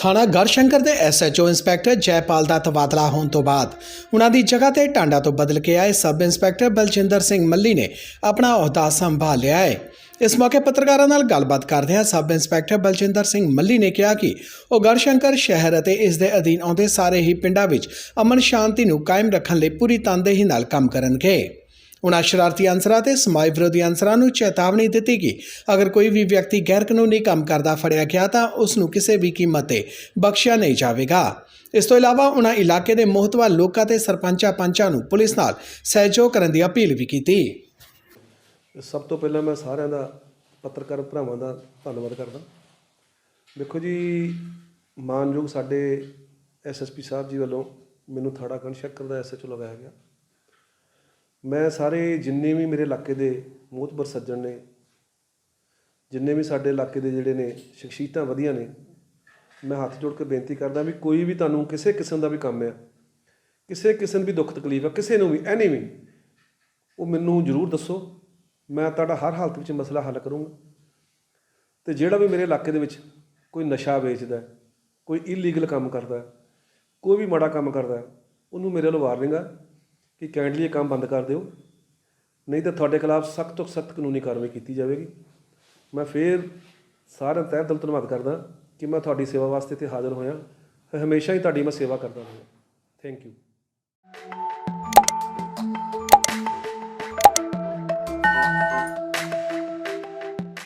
ਥਾਣਾ ਗੜਸ਼ੰਕਰ ਦੇ SHO inspector Jaipal ਦਾ ਤਬਾਦਲਾ ਹੋਣ ਤੋਂ ਬਾਅਦ ਉਹਨਾਂ ਦੀ ਜਗ੍ਹਾ ਤੇ ਟਾਂਡਾ ਤੋਂ ਬਦਲ ਕੇ ਆਏ ਸਬ ਇੰਸਪੈਕਟਰ ਬਲਜਿੰਦਰ ਸਿੰਘ ਮੱਲੀ ਨੇ ਆਪਣਾ ਅਹੁਦਾ ਸੰਭਾਲ ਲਿਆ ਹੈ। ਇਸ ਮੌਕੇ ਪੱਤਰਕਾਰਾਂ ਨਾਲ ਗੱਲਬਾਤ ਕਰਦਿਆਂ ਸਬ ਇੰਸਪੈਕਟਰ ਬਲਜਿੰਦਰ ਸਿੰਘ ਮੱਲੀ ਨੇ ਕਿਹਾ ਕਿ ਉਹ ਗੜਸ਼ੰਕਰ ਸ਼ਹਿਰ ਅਤੇ ਇਸ ਦੇ ਅਧੀਨ ਆਉਂਦੇ ਸਾਰੇ ਹੀ ਪਿੰਡਾਂ ਵਿੱਚ ਅਮਨ ਸ਼ਾਂਤੀ ਨੂੰ ਕਾਇਮ ਰੱਖਣ ਲਈ ਪੂਰੀ ਤਨਦੇਹੀ ਨਾਲ ਕੰਮ ਕਰਨਗੇ। ਉਨ੍ਹਾਂ ਸ਼ਰਾਰਤੀ ਅਨਸਰਾਂ ਤੇ ਸਮਾਜ ਵਿਰੋਧੀ ਅਨਸਰਾਂ ਨੂੰ ਚੇਤਾਵਨੀ ਦਿੱਤੀ ਕਿ ਅਗਰ ਕੋਈ ਵੀ ਵਿਅਕਤੀ ਗੈਰ ਕਾਨੂੰਨੀ ਕੰਮ ਕਰਦਾ ਫੜਿਆ ਗਿਆ ਤਾਂ ਉਸ ਨੂੰ ਕਿਸੇ ਵੀ ਕੀਮਤ ਤੇ ਬਖਸ਼ਿਆ ਨਹੀਂ ਜਾਵੇਗਾ। ਇਸ ਤੋਂ ਇਲਾਵਾ ਉਨ੍ਹਾਂ ਇਲਾਕੇ ਦੇ ਮੋਹਤਵਾਰ ਲੋਕਾਂ ਤੇ ਸਰਪੰਚਾਂ ਪੰਚਾਂ ਨੂੰ ਪੁਲਿਸ ਨਾਲ ਸਹਿਯੋਗ ਕਰਨ ਦੀ ਅਪੀਲ ਵੀ ਕੀਤੀ। ਸਭ ਤੋਂ ਪਹਿਲਾਂ ਮੈਂ ਸਾਰਿਆਂ ਦਾ ਪੱਤਰਕਾਰ ਭਰਾਵਾਂ ਦਾ ਧੰਨਵਾਦ ਕਰਦਾ। ਦੇਖੋ ਜੀ, ਮਾਨਯੋਗ ਸਾਡੇ ਐਸਐਸਪੀ ਸਾਹਿਬ ਜੀ ਵੱਲੋਂ ਮੈਨੂੰ ਥਾੜਾ ਕੰਨ ਸ਼ੱਕਰ ਦਾ ਐਸਐਚਓ ਲਗਾਇਆ ਗਿਆ। ਮੈਂ ਸਾਰੇ ਜਿੰਨੇ ਵੀ ਮੇਰੇ ਇਲਾਕੇ ਦੇ ਮੋਹਤਬਰ ਸੱਜਣ ਨੇ, ਜਿੰਨੇ ਵੀ ਸਾਡੇ ਇਲਾਕੇ ਦੇ ਜਿਹੜੇ ਨੇ ਸ਼ਖਸੀਅਤਾਂ ਵਧੀਆ ਨੇ, ਮੈਂ ਹੱਥ ਜੋੜ ਕੇ ਬੇਨਤੀ ਕਰਦਾ ਵੀ ਕੋਈ ਵੀ ਤੁਹਾਨੂੰ ਕਿਸੇ ਕਿਸਮ ਦਾ ਵੀ ਕੰਮ ਆ, ਕਿਸੇ ਕਿਸਮ ਦੀ ਦੁੱਖ ਤਕਲੀਫ ਆ, ਕਿਸੇ ਨੂੰ ਵੀ, ਐਨੀ ਵੀ, ਉਹ ਮੈਨੂੰ ਜ਼ਰੂਰ ਦੱਸੋ, ਮੈਂ ਤੁਹਾਡਾ ਹਰ ਹਾਲਤ ਵਿੱਚ ਮਸਲਾ ਹੱਲ ਕਰੂੰਗਾ। ਤੇ ਜਿਹੜਾ ਵੀ ਮੇਰੇ ਇਲਾਕੇ ਦੇ ਵਿੱਚ ਕੋਈ ਨਸ਼ਾ ਵੇਚਦਾ, ਕੋਈ ਇਲੀਗਲ ਕੰਮ ਕਰਦਾ, ਕੋਈ ਵੀ ਮਾੜਾ ਕੰਮ ਕਰਦਾ, ਉਹਨੂੰ ਮੇਰੇ ਵੱਲੋਂ ਵਾਰਨਿੰਗ ਆ ਕਿ ਕਾਈਂਡਲੀ ਇਹ ਕੰਮ ਬੰਦ ਕਰ ਦਿਓ। ਨਹੀਂ ਤਾਂ ਤੁਹਾਡੇ ਖਿਲਾਫ ਸਖਤ ਤੋਂ ਸਖਤ ਕਾਨੂੰਨੀ ਕਾਰਵਾਈ ਕੀਤੀ ਜਾਵੇਗੀ। ਮੈਂ ਫੇਰ ਸਾਰਿਆਂ ਦਾ ਤਹਿ ਦਿਲ ਧੰਨਵਾਦ ਕਰਦਾ ਕਿ ਮੈਂ ਤੁਹਾਡੀ ਸੇਵਾ ਵਾਸਤੇ ਇੱਥੇ ਹਾਜ਼ਰ ਹੋਇਆ। ਹਮੇਸ਼ਾ ਹੀ ਤੁਹਾਡੀ ਮੈਂ ਸੇਵਾ ਕਰਦਾ ਹਾਂ ਥੈਂਕ ਯੂ